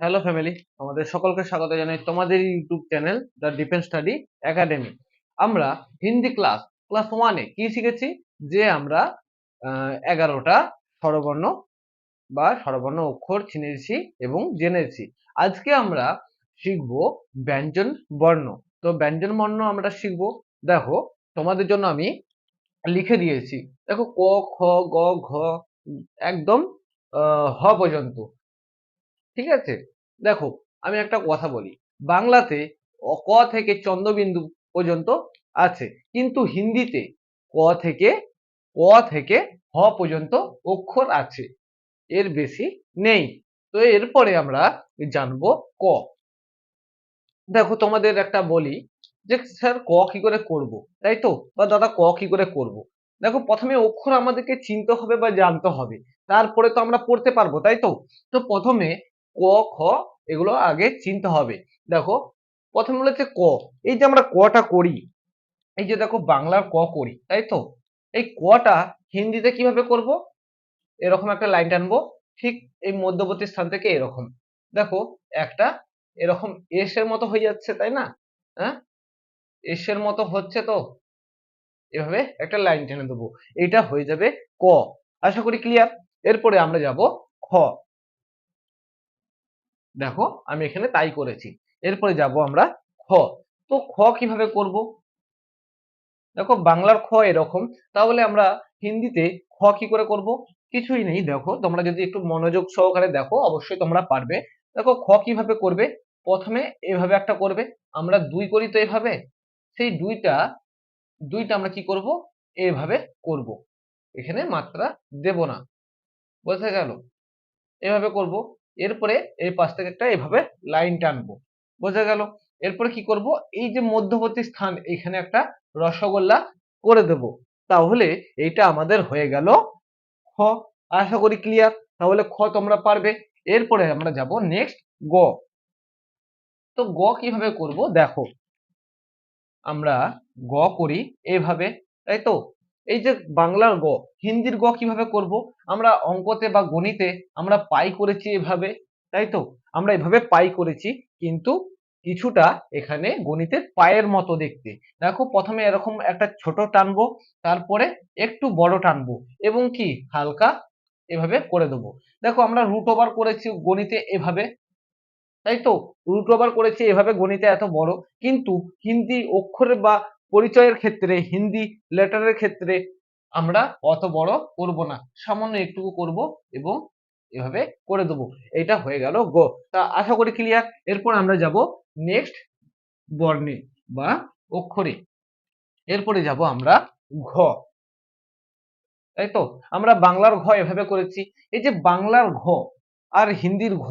Hello family আমাদের সকলকে স্বাগত জানাই তোমাদের YouTube channel the defence study academy আমরা হিন্দি ক্লাস ক্লাস ওয়ানে কি শিখেছি? যে আমরা এগারোটা স্বরবর্ণ বা স্বরবর্ণ অক্ষর চিনেছি এবং জেনেছি। আজকে আমরা শিখব ব্যঞ্জন বর্ণ। তো ব্যঞ্জন বর্ণ আমরা শিখব। দেখো, তোমাদের জন্য আমি লিখে দিয়েছি। দেখো, ক, খ, গ, ঘ, একদম হ পর্যন্ত। ঠিক আছে? দেখো, আমি একটা কথা বলি। বাংলাতে ক থেকে চন্দ্রবিন্দু পর্যন্ত আছে, কিন্তু হিন্দিতে ক থেকে ক থেকে হ পর্যন্ত অক্ষর আছে। এর বেশি নেই। তো এরপরে আমরা জানব ক। দেখো, তোমাদের একটা বলি যে, স্যার, ক কি করে করব? তাই তো? বা দাদা, ক কি করে করব? দেখো, প্রথমে অক্ষর আমাদেরকে চিনতে হবে বা জানতে হবে। তারপরে তো আমরা পড়তে পারব, তাই তো? তো প্রথমে ক, খ এগুলো আগে চিনতে হবে। দেখো, প্রথমে বলেছে ক। এই যে আমরা কটা করি, এই যে দেখো বাংলার ক করি, তাই তো? এই কটা হিন্দিতে কীভাবে করব? এরকম একটা লাইন টানবো, ঠিক এই মধ্যবর্তী স্থান থেকে এরকম। দেখো, একটা এরকম এস এর মতো হয়ে যাচ্ছে, তাই না? হ্যাঁ? এস এর মতো হচ্ছে তো? এভাবে একটা লাইন টেনে দেবো। এটা হয়ে যাবে ক। আশা করি ক্লিয়ার এরপরে আমরা যাব খ। দেখো, আমি এখানে তাই করেছি। এরপরে যাব আমরা খ। তো খ কীভাবে করব? দেখো, বাংলার খ এরকম। তাহলে আমরা হিন্দিতে খ কি করে করব? কিছুই নেই। দেখো, তোমরা যদি একটু মনোযোগ সহকারে দেখো, অবশ্যই তোমরা পারবে। দেখো, খ কীভাবে করবে? প্রথমে এভাবে একটা করবে। আমরা দুই করি তো এভাবে? সেই দুইটা দুইটা আমরা কি করব? এভাবে করব। এখানে মাত্রা দেব না। বোঝা গেল? এভাবে করব। এরপরে এই পাশ থেকে একটা এভাবে লাইন টানবো। বোঝা গেল? এরপরে কি করব? এই যে মধ্যবর্তী স্থান, এখানে একটা রসগোল্লা করে দেব। তাহলে এইটা আমাদের হয়ে গেল খ। আশা করি ক্লিয়ার তাহলে খ তোমরা পারবে। এরপরে আমরা যাব নেক্সট গ। তো গ কীভাবে করব? দেখো, আমরা গ করি এভাবে, তাই তো? এই যে বাংলার গ, হিন্দির গ কীভাবে করব? আমরা অঙ্কতে বা গণিতে আমরা পাই করেছি এভাবে, তাই তো? আমরা এভাবে পাই করেছি, কিন্তু কিছুটা এখানে গণিতের পায়ের মতো দেখতে। দেখো, প্রথমে এরকম একটা ছোট টানবো, তারপরে একটু বড় টানবো, এবং কি? হালকা এভাবে করে দেবো। দেখো, আমরা রুট ওভার করেছি গণিতে এভাবে, তাই তো? রুট ওভার করেছি এভাবে গণিতে এত বড়, কিন্তু হিন্দি অক্ষরের বা পরিচয়ের ক্ষেত্রে, হিন্দি লেটারের ক্ষেত্রে আমরা অত বড় করব না। সামান্য একটুকু করব এবং এভাবে করে দেবো। এটা হয়ে গেল গ। তা আশা করি ক্লিয়ার এরপর আমরা যাব নেক্সট বর্ণে বা অক্ষরে। এরপরে যাব আমরা ঘ। তাই তো, আমরা বাংলার ঘ এভাবে করেছি। এই যে বাংলার ঘ আর হিন্দির ঘ,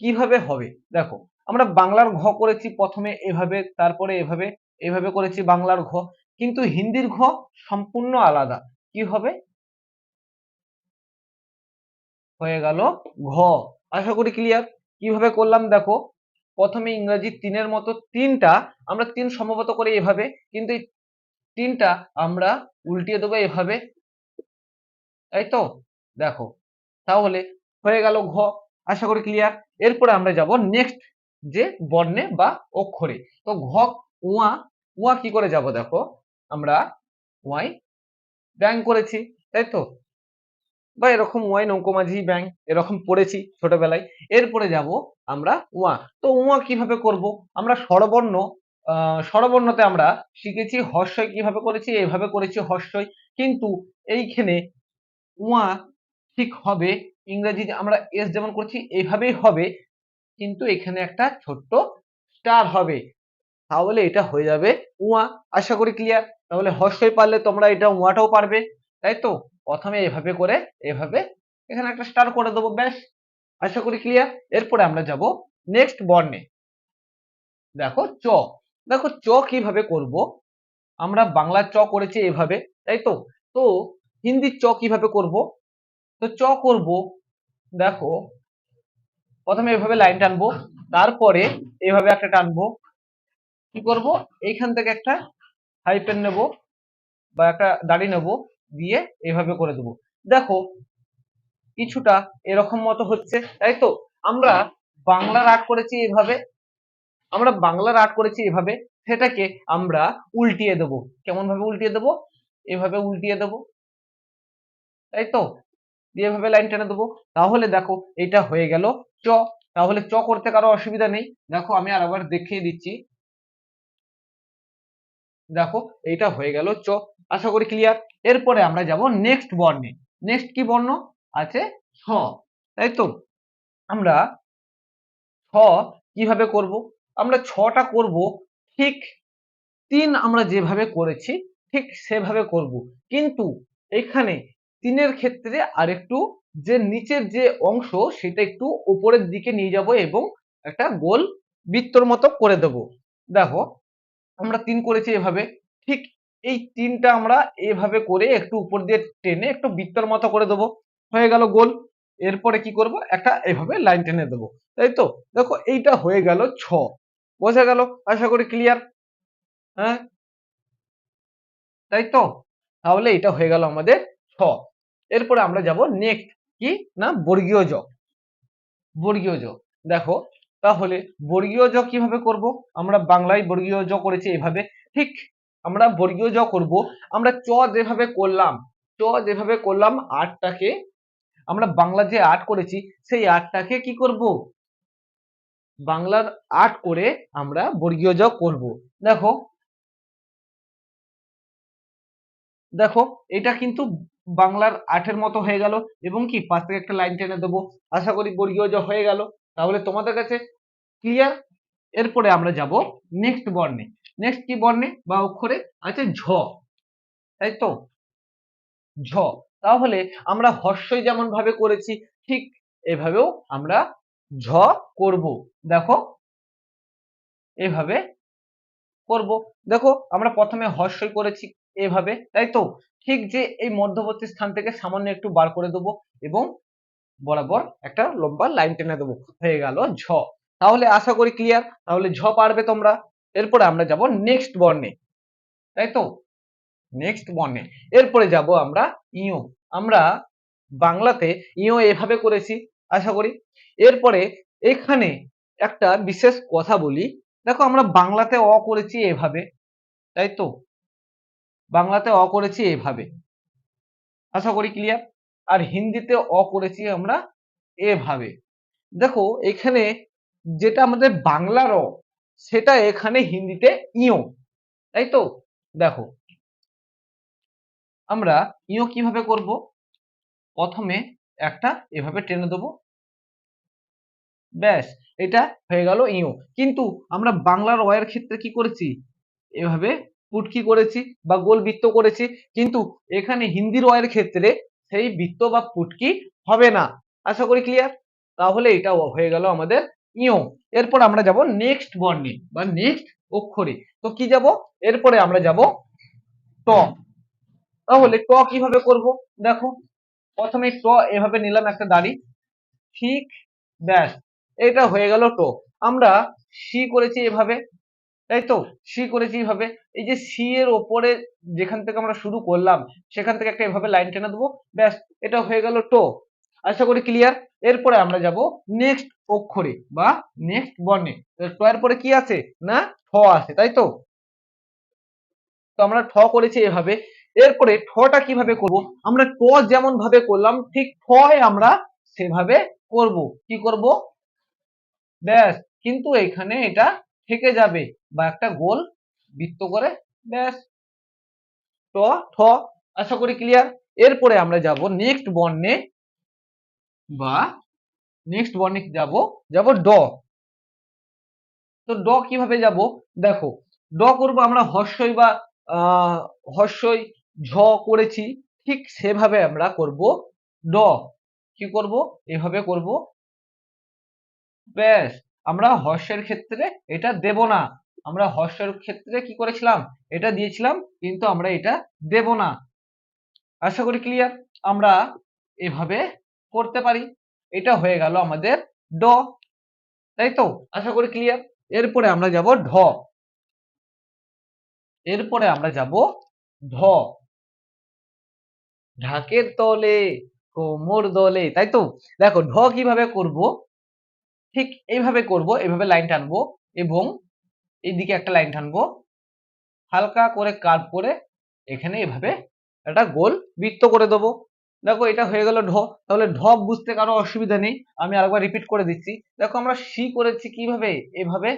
কীভাবে হবে? দেখো, আমরা বাংলার ঘ করেছি প্রথমে এভাবে, তারপরে এভাবে এভাবে করেছি বাংলার ঘ। কিন্তু হিন্দির ঘ সম্পূর্ণ আলাদা। কি হবে? হয়ে গেল ঘ। আশা করি ক্লিয়ার কীভাবে করলাম দেখো? প্রথমে ইংরেজি তিনের মতো তিনটা, আমরা তিন সম্ভবত করে এভাবে, কিন্তু তিনটা আমরা উল্টিয়ে দেবো এভাবে। তাই তো? দেখো, তাহলে হয়ে গেল ঘ। আশা করি ক্লিয়ার এরপরে আমরা যাব নেক্সট যে বর্ণে বা অক্ষরে। তো ঘ উয়া উয়া কি করে যাব দেখো? আমরা ওয়াই ব্যাং করেছি, তাই তো? বা এরকম ওয়াই, নৌকো মাঝি ব্যাং এরকম পড়েছি ছোটবেলায়। এরপরে যাব আমরা উয়া তো উয়া কীভাবে করব? আমরা স্বরবর্ণ স্বরবর্ণতে আমরা শিখেছি হর্ষই কীভাবে করেছি, এভাবে করেছি হর্ষই। কিন্তু এইখানে উয়া ঠিক হবে ইংরেজি আমরা এস যেমন করছি এইভাবেই হবে। কিন্তু এখানে একটা ছোট্ট স্টার হবে। তাহলে এটা হয়ে যাবে উয়া। আশা করি ক্লিয়ার তাহলে হর্ষই পারলে তোমরা এটা উয়াটাও পারবে, তাই তো? প্রথমে এভাবে করে, এভাবে এখানে একটা স্টার করে দেবো, ব্যাস। আশা করি ক্লিয়ার এরপরে আমরা যাব নেক্সট বর্ণে। দেখো চ। দেখো চ কীভাবে করব? আমরা বাংলা চ করেছি এভাবে, তাই তো? তো হিন্দির চ কীভাবে করব? তো চ করব, দেখো, প্রথমে এভাবে লাইন টানবো, তারপরে এভাবে একটা টানবো। কি করব? এইখান থেকে একটা হাইপেন নেব বা একটা দাড়ি নেব দিয়ে এভাবে করে দেবো। দেখো, কিছুটা এরকম মতো হচ্ছে, তাই তো? আমরা বাংলার আর্ট করেছি এভাবে, আমরা বাংলার আর্ট করেছি এভাবে, সেটাকে আমরা উল্টিয়ে দেবো। কেমন ভাবে উল্টিয়ে দেবো? এভাবে উল্টিয়ে দেবো, তাই তো? দিয়ে এভাবে লাইন টেনে দেবো। তাহলে দেখো, এটা হয়ে গেল চ। তাহলে চ করতে কারও অসুবিধা নেই। দেখো, আমি আর আবার দেখিয়ে দিচ্ছি। দেখো, এইটা হয়ে গেল চ। আশা করি ক্লিয়ার এরপরে আমরা যাব নেক্সট বর্ণে। নেক্সট কি বর্ণ? আছে ছ তাই তো? আমরা ছ কীভাবে করব? আমরা ছটা করব, ঠিক তিন আমরা যেভাবে করেছি, ঠিক সেভাবে করব। কিন্তু এখানে তিনের ক্ষেত্রে আরেকটু যে নিচের যে অংশ, সেটা একটু উপরের দিকে নিয়ে যাব এবং একটা গোল বৃত্তর মতো করে দেব। দেখো আমরা তিন করেছি এভাবে। ঠিক এই তিনটা আমরা এভাবে করে একটু উপর দিয়ে টেনে একটু বৃত্তর মতো করে দেবো। হয়ে গেল গোল। এরপরে কি করব? একটা এভাবে লাইন টেনে দেবো। তাই তো? দেখো এইটা হয়ে গেল ছ। বোঝা গেল? আশা করি ক্লিয়ার হ্যাঁ? তাই তো? তাহলে এটা হয়ে গেল আমাদের ছ। এরপরে আমরা যাব নেক্সট কি? না, বর্গীয় জ বর্গীয় জ দেখো তাহলে বর্গীয় জ কীভাবে করব? আমরা বাংলায় বর্গীয় জ করেছি এভাবে। ঠিক, আমরা বর্গীয় জ করব। আমরা চ যেভাবে করলাম, চ যেভাবে করলাম আটটাকে, আমরা বাংলা যে আট করেছি, সেই আটটাকে কি করব? বাংলার আট করে আমরা বর্গীয় জ করব। দেখো দেখো, এটা কিন্তু বাংলার আটের মতো হয়ে গেল এবং কি পাশ থেকে একটা লাইন টেনে দেবো। আশা করি বর্গীয় জ হয়ে গেল। তাহলে তোমাদের কাছে ক্লিয়ার এরপরে আমরা যাব নেক্সট বর্ণে নেক্সট কি বর্ণে বা অক্ষরে আছে ঝ। তাই তো? ঝ। তাহলে আমরা হর্ষই যেমন ভাবে করেছি, ঠিক এভাবেও আমরা ঝ করব। দেখো, এভাবে করব। দেখো, আমরা প্রথমে হর্ষই করেছি এভাবে, তাই তো? ঠিক যে এই মধ্যবর্তী স্থান থেকে সামান্য একটু বার করে দেবো এবং বরাবর একটা লম্বা লাইন টেনে দেবো। হয়ে গেল ঝ। তাহলে আশা করি ক্লিয়ার তাহলে ঝ পারবে তোমরা? এরপরে আমরা যাব নেক্সট বর্ণে। তাই তো? নেক্সট বর্ণে। এরপরে যাব আমরা ইও। আমরা বাংলাতে ইও এভাবে করেছি, আশা করি। এরপরে এখানে একটা বিশেষ কথা বলি। দেখো আমরা বাংলাতে অ করেছি এভাবে। তাই তো? বাংলাতে অ করেছি এভাবে। আশা করি ক্লিয়ার আর হিন্দিতে অ করেছি আমরা এভাবে দেখো, এখানে যেটা আমাদের বাংলার অ, সেটা এখানে হিন্দিতে ইও তাই তো? দেখো, আমরা ইও কীভাবে করব? প্রথমে একটা এভাবে টেনে দেবো। ব্যাস, এটা হয়ে গেল ইও কিন্তু আমরা বাংলার অয়ের ক্ষেত্রে কি করেছি? এভাবে পুটকি করেছি বা গোল বৃত্ত করেছি। কিন্তু এখানে হিন্দির অয়ের ক্ষেত্রে সেই বৃত্ত বা পুটকি হবে না। আশা করি ক্লিয়ার তাহলে এটা হয়ে গেল আমাদের ইও এরপর আমরা যাব নেক্সট বর্ণে বা নেক্সট অক্ষরে। তো কি যাব? এরপরে আমরা যাব ট। তাহলে ট কীভাবে করব? দেখো, প্রথমে ট এভাবে নিলাম একটা দাড়ি। ঠিক, ব্যাস, এটা হয়ে গেল ট। আমরা সি করেছি এভাবে। তাই তো সি করেছি এভাবে এই যে সি এর ওপরে যেখান থেকে আমরা শুরু করলাম, সেখান থেকে একটা এভাবে লাইন টেনে দেবো। ব্যাস, এটা হয়ে গেল টো। আশা করি ক্লিয়ার এরপরে আমরা যাব নেক্সট অক্ষরে বা নেক্সট বর্ণে। ট এর পরে কি আছে? না, ঠ আছে, তাই তো? তো আমরা ঠ করেছি এভাবে এরপরে ঠটা কীভাবে করব? আমরা ট যেমন ভাবে করলাম, ঠিক ঠ আমরা সেভাবে করব। কি করব? ব্যাস, কিন্তু এখানে এটা থেকে যাবে বা একটা গোল বৃত্ত করে ব্যাস। ট, ঠ, আশা করি ক্লিয়ার এরপরে আমরা যাব নেক্সট বর্ণে বা নেক্সট বর্ণে যাব? যাব ড। তো ড কীভাবে যাব? দেখো, ড করব আমরা হর্ষই বা হর্ষই ঝ করেছি, ঠিক সেভাবে আমরা করব ড। কি করব? এভাবে করব। ব্যাস। আমরা হর্ষের ক্ষেত্রে এটা দেব না। আমরা হর্ষের ক্ষেত্রে কি করেছিলাম? এটা দিয়েছিলাম, কিন্তু আমরা এটা দেব না। আশা করি ক্লিয়ার আমরা এভাবে করতে পারি। এটা হয়ে গেল আমাদের ড। তাই তো? আশা করি ক্লিয়ার এরপরে আমরা যাব ঢ। এরপরে আমরা যাব ঢ। ঢাকের তলে, কোমর দলে, তাই তো? দেখো, ঢ কীভাবে করব? ঠিক এইভাবে করব, এইভাবে লাইন টানবো এবং এইদিকে একটা লাইন টানবো। হালকা করে কার্ভ করে এখানে এভাবে একটা গোল বৃত্ত করে দেবো। দেখো এটা হয়ে গেল ঢ, তাহলে ঢ বুঝতে কারও অসুবিধা নেই, আমি আরেকবার রিপিট করে দিচ্ছি। দেখো আমরা সি করেছি কীভাবে? এভাবে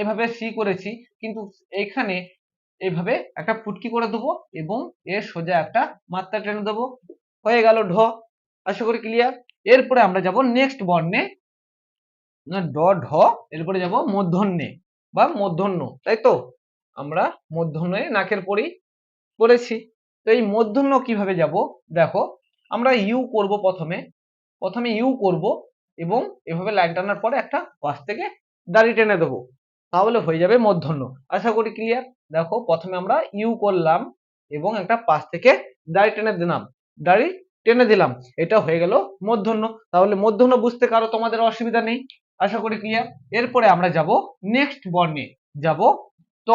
এভাবে সি করেছি, কিন্তু এখানে এভাবে একটা ফুটকি করে দেবো এবং এর সোজা একটা মাত্রা টেনে দেবো। হয়ে গেল ঢ, আশা করি ক্লিয়ার এরপরে আমরা যাব নেক্সট বর্ণে। ড ঢ এরপরে যাব মূর্ধন্যে বা মূর্ধন্য তাই তো? আমরা মূর্ধন্যে নাকের পরি করেছি তো এই মূর্ধন্য কীভাবে যাব? দেখো, আমরা ইউ করব প্রথমে। প্রথমে ইউ করব এবং এভাবে লাইন টানার পরে একটা পাশ থেকে দাড়ি টেনে দেবো। তাহলে হয়ে যাবে মূর্ধন্য আশা করি ক্লিয়ার দেখো, প্রথমে আমরা ইউ করলাম এবং একটা পাশ থেকে দাড়ি টেনে দিলাম। দাড়ি টেনে দিলাম। এটা হয়ে গেল মূর্ধন্য তাহলে মূর্ধন্য বুঝতে কারও তোমাদের অসুবিধা নেই। আশা করি ক্লিয়ার এরপরে আমরা যাব নেক্সট বর্ণে যাব ত।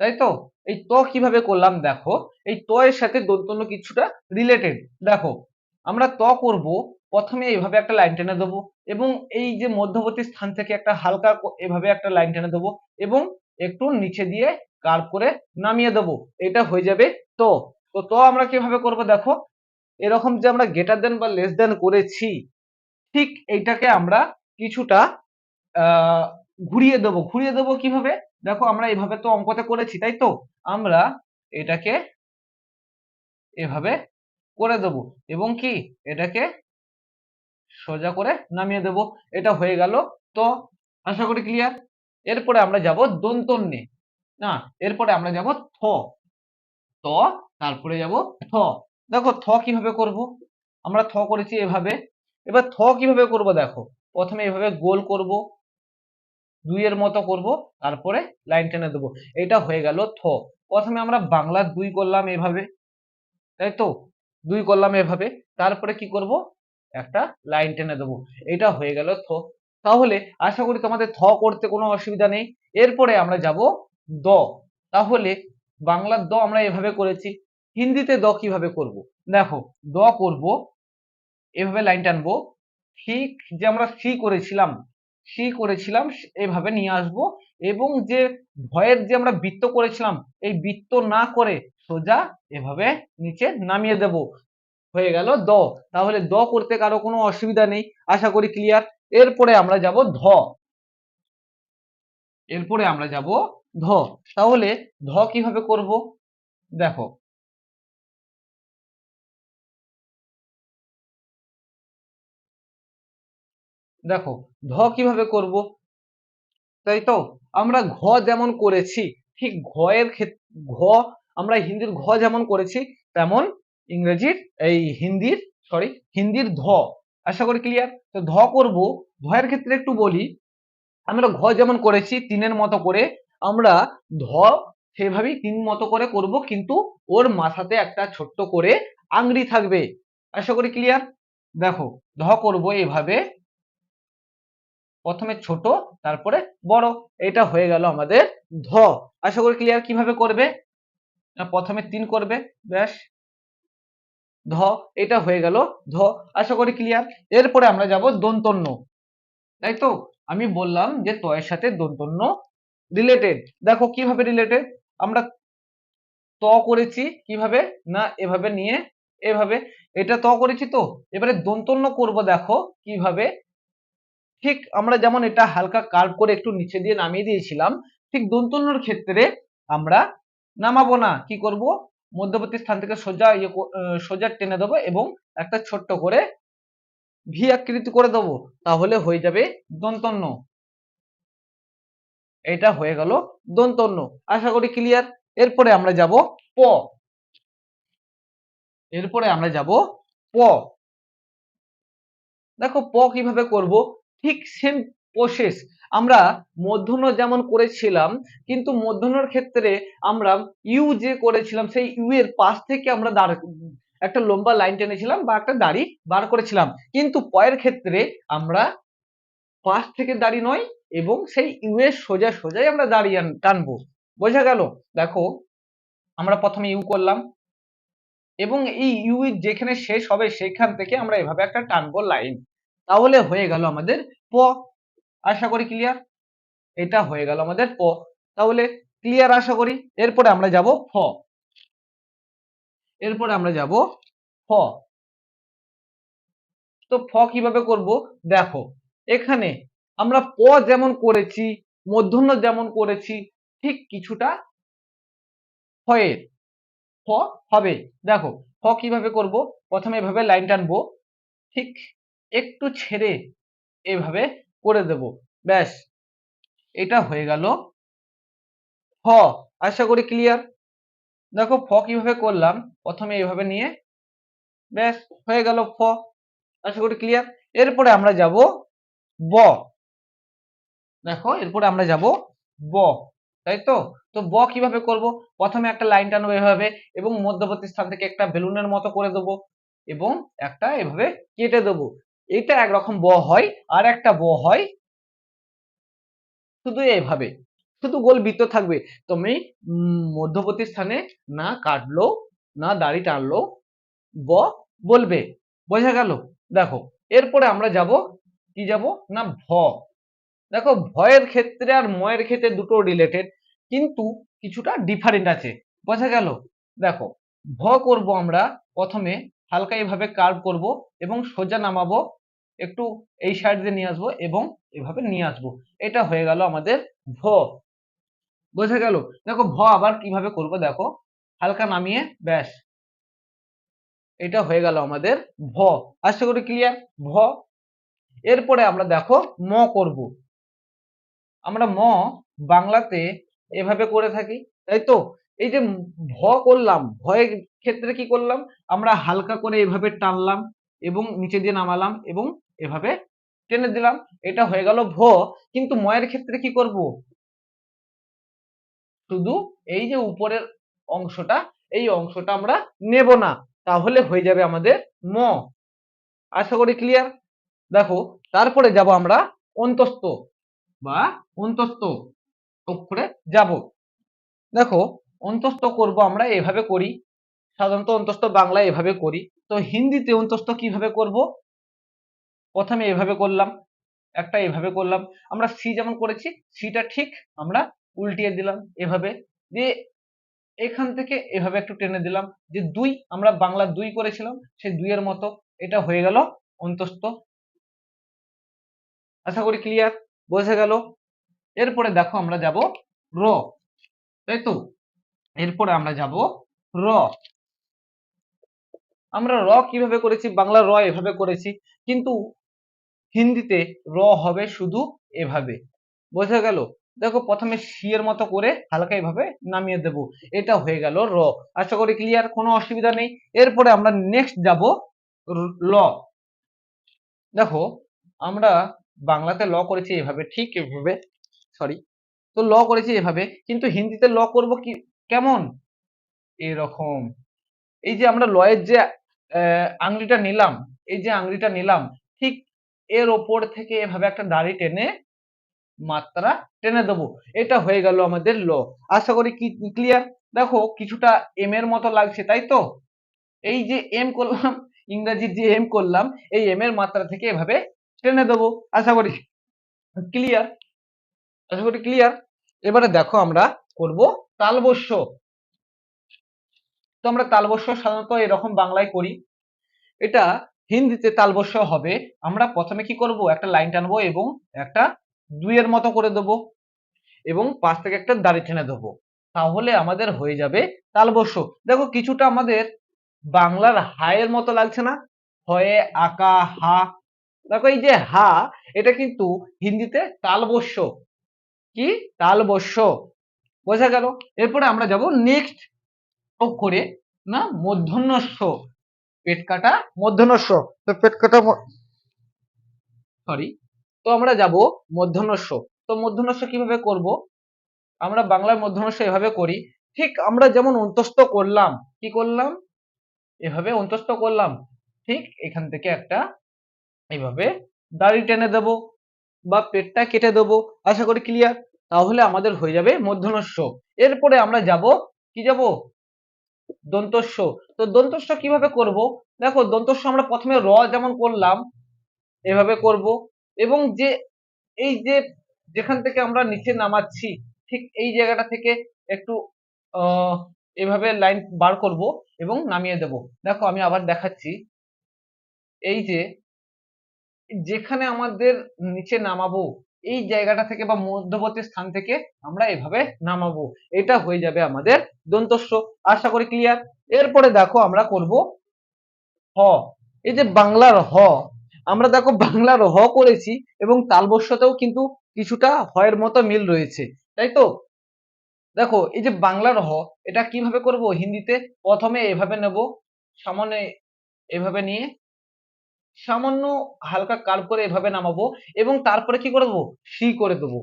তাই তো? এই ত কীভাবে করলাম দেখো? এই ত এর সাথে দন্তন্য কিছুটা রিলেটেড দেখো, আমরা ত করব, প্রথমে এইভাবে একটা লাইন টেনে দেবো এবং এই যে মধ্যবর্তী স্থান থেকে একটা হালকা এভাবে একটা লাইন টেনে দেবো এবং একটু নিচে দিয়ে কার্ভ করে নামিয়ে দেবো। এটা হয়ে যাবে তো। তো ত আমরা কীভাবে করব দেখো? এরকম যে আমরা গেটার দেন বা লেস দেন করেছি, ঠিক এইটাকে আমরা কিছুটা ঘুরিয়ে দেবো। ঘুরিয়ে দেবো কীভাবে? দেখো আমরা এইভাবে তো অঙ্কতে করেছি, তাই তো? আমরা এটাকে এভাবে করে দেবো এবং কি? এটাকে সোজা করে নামিয়ে দেবো। এটা হয়ে গেল। তো আশা করি ক্লিয়ার এরপরে আমরা যাব দন্তন্যে। না, এরপরে আমরা যাব থ। ত তারপরে যাব থ। দেখো থ কীভাবে করব? আমরা থ করেছি এভাবে। এবার থ কীভাবে করব দেখো? প্রথমে এভাবে গোল করব। দুইয়ের মতো করব। তারপরে লাইন টেনে দেবো। এটা হয়ে গেল থ। প্রথমে আমরা বাংলা দুই করলাম এভাবে। তাই তো? দুই করলাম এভাবে। তারপরে কি করব? একটা লাইন টেনে দেবো। এটা হয়ে গেল থ। তাহলে আশা করি তোমাদের থ করতে কোনো অসুবিধা নেই। এরপরে আমরা যাব দ। তাহলে বাংলার দ আমরা এভাবে করেছি। হিন্দিতে দ কীভাবে করব? দেখো, দ করব, এভাবে লাইন টানবো ঠিক যে আমরা সি করেছিলাম সি করেছিলাম, এভাবে নিয়ে আসব, এবং যে ভয়ের যে আমরা বৃত্ত করেছিলাম, এই বৃত্ত না করে সোজা এভাবে নিচে নামিয়ে দেব। হয়ে গেল দ। তাহলে দ করতে কারও কোনো অসুবিধা নেই, আশা করি ক্লিয়ার এরপরে আমরা যাব ধ। এরপরে আমরা যাব ধ। তাহলে ধ কীভাবে করব? দেখো দেখো, ধ কীভাবে করব? তাই তো? আমরা ঘ যেমন করেছি, ঠিক ঘ এর ক্ষেত্রে ঘ, আমরা হিন্দির ঘ যেমন করেছি, তেমন ইংরেজির, এই হিন্দির সরি হিন্দির ধ। আশা করি ক্লিয়ার তো ধ করব ধ এর ক্ষেত্রে একটু বলি, আমরা ঘ যেমন করেছি, তিনের মতো করে, আমরা ধ সেভাবেই তিন মতো করে করব, কিন্তু ওর মাথাতে একটা ছোট্ট করে আংড়ি থাকবে। আশা করি ক্লিয়ার দেখো, ধ করব এভাবে প্রথমে ছোট, তারপরে বড়। এটা হয়ে গেল আমাদের ধ। আশা করি ক্লিয়ার কীভাবে করবে? প্রথমে তিন করবে, ব্যাস। ধ, এটা হয়ে গেল ধ। আশা করি ক্লিয়ার এরপরে আমরা যাব দন্তন্য। তাই তো? আমি বললাম যে তয়ের সাথে দন্তন্য রিলেটেড দেখো কীভাবে রিলেটেড আমরা ত করেছি কীভাবে? না, এভাবে নিয়ে, এভাবে। এটা ত করেছি তো? এবারে দন্তন্য করব দেখো কীভাবে ঠিক আমরা যেমন এটা হালকা কার্ভ করে একটু নিচে দিয়ে নামিয়ে দিয়েছিলাম, ঠিক দন্তন্যর ক্ষেত্রে আমরা নামাবো না। কি করব? মধ্যবর্তী স্থান থেকে সোজা ইয়ে সোজা টেনে দেবো এবং একটা ছোট্ট করে ভি আকৃতি করে দেবো, তাহলে হয়ে যাবে দন্তন্য এটা হয়ে গেল দন্তন্য আশা করি ক্লিয়ার এরপরে আমরা যাব প। এরপরে আমরা যাব প। দেখো প কীভাবে করব? ঠিক সেম প্রসেস আমরা মূর্ধন্য যেমন করেছিলাম, কিন্তু মূর্ধন্যর ক্ষেত্রে আমরা ইউ যে করেছিলাম, সেই ইউ এর পাশ থেকে আমরা একটা লম্বা লাইন টেনেছিলাম বা একটা দাড়ি বার করেছিলাম। কিন্তু পয়ের ক্ষেত্রে আমরা পাশ থেকে দাড়ি নয় এবং সেই ইউ এর সোজা সোজাই আমরা দাঁড়িয়ে টানবো। বোঝা গেল? দেখো, আমরা প্রথমে ইউ করলাম এবং এই ইউ যেখানে শেষ হবে, সেখান থেকে আমরা এভাবে একটা টানবো লাইন। তাহলে হয়ে গেল আমাদের প। আশা করি ক্লিয়ার এটা হয়ে গেল আমাদের প। তাহলে ক্লিয়ার আশা করি? এরপরে আমরা যাব ফ। এরপরে আমরা যাব ফ। তো ফ কীভাবে করব? দেখো, এখানে আমরা প যেমন করেছি মূর্ধন্য যেমন করেছি, ঠিক কিছুটা ফয়ের ফ হবে। দেখো ফ কীভাবে করব? প্রথমে এভাবে লাইন টানবো, ঠিক একটু ছেড়ে এভাবে করে দেব। ব্যাস, এটা হয়ে গেল। ফ আশা করি ক্লিয়ার দেখো ফ কীভাবে করলাম? প্রথমে এভাবে নিয়ে, ব্যাস, হয়ে গেল ফ আশা করি ক্লিয়ার এরপরে আমরা যাব ব। দেখো, এরপরে আমরা যাব ব, তাই তো? তো ব কীভাবে করব? প্রথমে একটা লাইন টানবো এভাবে এবং মধ্যবর্তী স্থান থেকে একটা বেলুনের মতো করে দেব এবং একটা এভাবে কেটে দেব। এটা একরকম ব হয় আর একটা ব হয় শুধু এভাবে শুধু গোল বৃত্ত থাকবে। তুমি মধ্যবর্তী স্থানে না কাটলো, না দাড়ি টানলো, ব বলবে। বোঝা গেল? দেখো, এরপরে আমরা যাব, কি যাব? না, ভ। দেখো, ভয়ের ক্ষেত্রে আর ময়ের ক্ষেত্রে দুটো রিলেটেড কিন্তু কিছুটা ডিফারেন্ট আছে। বোঝা গেল? দেখো, ভ করব আমরা প্রথমে হালকা এইভাবে কার্ভ করব এবং সোজা নামাবো, একটু এই সাইড দিয়ে নিয়ে আসব এবং এভাবে নিয়ে আসব। এটা হয়ে গেল আমাদের ভ। বোঝা গেল? দেখো ভ আবার কীভাবে করব দেখো? হালকা নামিয়ে ব্যাস। এটা হয়ে গেল আমাদের ভ। আশা করি ক্লিয়ার ভ। এরপরে আমরা দেখো ম করব। আমরা ম বাংলাতে এভাবে করে থাকি, তাই তো? এই যে ভ করলাম, ভয়ের ক্ষেত্রে কি করলাম? আমরা হালকা করে এভাবে টানলাম এবং নিচে দিয়ে নামালাম এবং এভাবে টেনে দিলাম। এটা হয়ে গেল ভ কিন্তু ময়ের ক্ষেত্রে কি করব? শুধু এই যে উপরের অংশটা, এই অংশটা আমরা নেব না। তাহলে হয়ে যাবে আমাদের ম। আশা করি ক্লিয়ার দেখো, তারপরে যাব আমরা অন্তস্থ বা অন্তস্থ অক্ষরে যাব। দেখো অন্তস্থ করব আমরা এভাবে করি। সাধারণত অন্তস্থ বাংলায় এভাবে করি। তো হিন্দিতে অন্তস্থ কীভাবে করব? প্রথমে এভাবে করলাম, একটা এভাবে করলাম। আমরা সি যেমন করেছি, সিটা ঠিক আমরা উল্টিয়ে দিলাম এভাবে। দিয়ে এখান থেকে এভাবে একটু টেনে দিলাম যে দুই, আমরা বাংলা দুই করেছিলাম, সেই দুইয়ের মতো এটা হয়ে গেল অন্তস্থ। আশা করি ক্লিয়ার বোঝা গেল? এরপরে দেখো আমরা যাব র, তাই তো? এরপরে আমরা যাব র। আমরা র কীভাবে করেছি? বাংলা র এভাবে করেছি। কিন্তু হিন্দিতে র হবে শুধু এভাবে। বোঝা গেল? দেখো, প্রথমে সি এর মতো করে হালকা এভাবে নামিয়ে দেব। এটা হয়ে গেল র। আশা করি ক্লিয়ার কোনো অসুবিধা নেই। এরপরে আমরা নেক্সট যাব ল দেখো, আমরা বাংলাতে ল করেছি এভাবে, ঠিক এভাবে সরি তো ল করেছি এভাবে, কিন্তু হিন্দিতে ল করব কি কেমন? এরকম। এই যে আমরা লয়ের যে আংলিটা নিলাম, এই যে আংলিটা নিলাম, ঠিক এর ওপর থেকে এভাবে একটা দাড়ি টেনে মাত্রা টেনে দেবো। এটা হয়ে গেল আমাদের ল। আশা করি কি ক্লিয়ার দেখো, কিছুটা এম এর মতো লাগছে, তাই তো? এই যে এম করলাম, ইংরেজির যে এম করলাম, এই এম এর মাত্রা থেকে এভাবে টেনে দেবো। আশা করি ক্লিয়ার আশা করি ক্লিয়ার এবারে দেখো আমরা করব তালবস্য তো আমরা তালবস্য সাধারণত এরকম বাংলায় করি। এটা হিন্দিতে তালবস্য হবে। আমরা প্রথমে কি করব? একটা লাইন টানবো এবং একটা দুইয়ের মতো করে দেব এবং পাশ থেকে একটা দাড়ি টেনে দেবো। তাহলে আমাদের হয়ে যাবে তালবস্য দেখো, কিছুটা আমাদের বাংলার হায়ের মতো লাগছে না। হয়ে, আকা, হা। দেখো, এই যে হা, এটা কিন্তু হিন্দিতে তালবস্য কি? তালবস্য বোঝা গেল? এরপরে আমরা যাব নেক্সট অক্ষরে না মূর্ধন্যস্য পেট কাটা মূর্ধন্যস্য তো পেট কাটা সরি তো আমরা যাব মূর্ধন্যস্য তো মূর্ধন্যস্য কীভাবে করব? আমরা বাংলার মূর্ধন্যস্য এভাবে করি। ঠিক আমরা যেমন অন্তস্থ করলাম, কি করলাম? এভাবে অন্তস্থ করলাম। ঠিক এখান থেকে একটা এইভাবে দাড়ি টেনে দেব বা পেটটা কেটে দেবো। আশা করি ক্লিয়ার তাহলে আমাদের হয়ে যাবে মধ্যনস্য। এরপরে আমরা যাব, কি যাব? দন্তস্য। তো দন্তস্য কীভাবে করব? দেখো, দন্তস্য আমরা প্রথমে র যেমন করলাম, এভাবে করব। এবং যে, এই যে, যেখান থেকে আমরা নিচে নামাচ্ছি, ঠিক এই জায়গাটা থেকে একটু এভাবে লাইন বার করব এবং নামিয়ে দেব। দেখো, আমি আবার দেখাচ্ছি। এই যে, যেখানে আমাদের নিচে নামাবো এই জায়গাটা থেকে বা মধ্যবর্তী স্থান থেকে আমরা এভাবে নামাবো। এটা হয়ে যাবে আমাদের দন্তস্ব আশা করি ক্লিয়ার এরপরে দেখো আমরা করব হ। এই যে বাংলার হ, আমরা দেখো বাংলার হ করেছি এবং তালবস্যতেও কিন্তু কিছুটা হয়ের মতো মিল রয়েছে, তাই তো? দেখো, এই যে বাংলার হ, এটা কীভাবে করব? হিন্দিতে প্রথমে এভাবে নেব, সামনে এভাবে নিয়ে সামান্য হালকা কার্ভ করে এভাবে নামাবো এবং তারপরে কি করে দেবো? সি করে দেবো।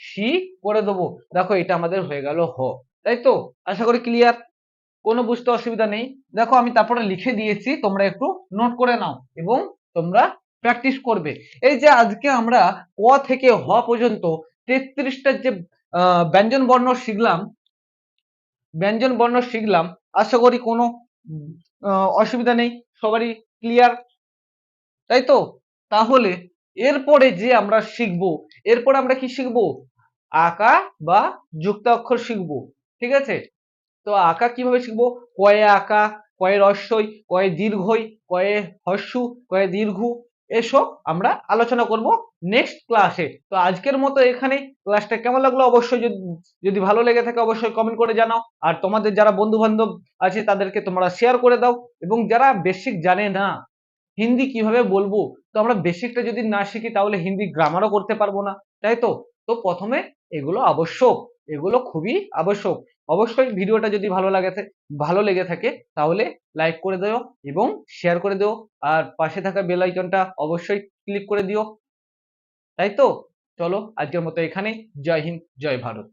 সি করে দেবো। দেখো এটা আমাদের হয়ে গেল হ। তাই তো? আশা করি ক্লিয়ার কোনো বুঝতে অসুবিধা নেই। দেখো আমি তারপরে লিখে দিয়েছি, তোমরা একটু নোট করে নাও এবং তোমরা প্র্যাকটিস করবে। এই যে আজকে আমরা ক থেকে হ পর্যন্ত তেত্রিশটা যে ব্যঞ্জন বর্ণ শিখলাম, ব্যঞ্জন বর্ণ শিখলাম, আশা করি কোনো অসুবিধা নেই। সবারই ক্লিয়ার তাই তো তাহলে এরপরে যে আমরা শিখব, এরপরে আমরা কি শিখব? আঁকা বা যুক্ত অক্ষর শিখব, ঠিক আছে? তো আঁকা কীভাবে শিখব? কয়ে আঁকা, কয়ে রস্যই, কয়ে দীর্ঘই, কয়ে হস্যু, কয়ে দীর্ঘ, এসব আমরা আলোচনা করব নেক্সট ক্লাসে তো আজকের মতো এখানে ক্লাসটা কেমন লাগল? অবশ্যই যদি যদি ভালো লেগে থাকে অবশ্যই কমেন্ট করে জানাও। আর তোমাদের যারা বন্ধু বান্ধব আছে তাদেরকে তোমরা শেয়ার করে দাও। এবং যারা বেসিক জানে না হিন্দি কীভাবে বলব? তো আমরা বেসিকটা যদি না শিখি, তাহলে হিন্দি গ্রামারও করতে পারব না, তাই তো? তো প্রথমে এগুলো আবশ্যক, এগুলো খুবই আবশ্যক। অবশ্যই ভিডিওটা যদি ভালো লাগে ভালো লেগে থাকে, তাহলে লাইক করে দিও এবং শেয়ার করে দিও। আর পাশে থাকা বেল আইকনটা অবশ্যই ক্লিক করে দিও। তাই তো? চলো আজকের মতো এখানেই। জয় হিন্দ, জয় ভারত।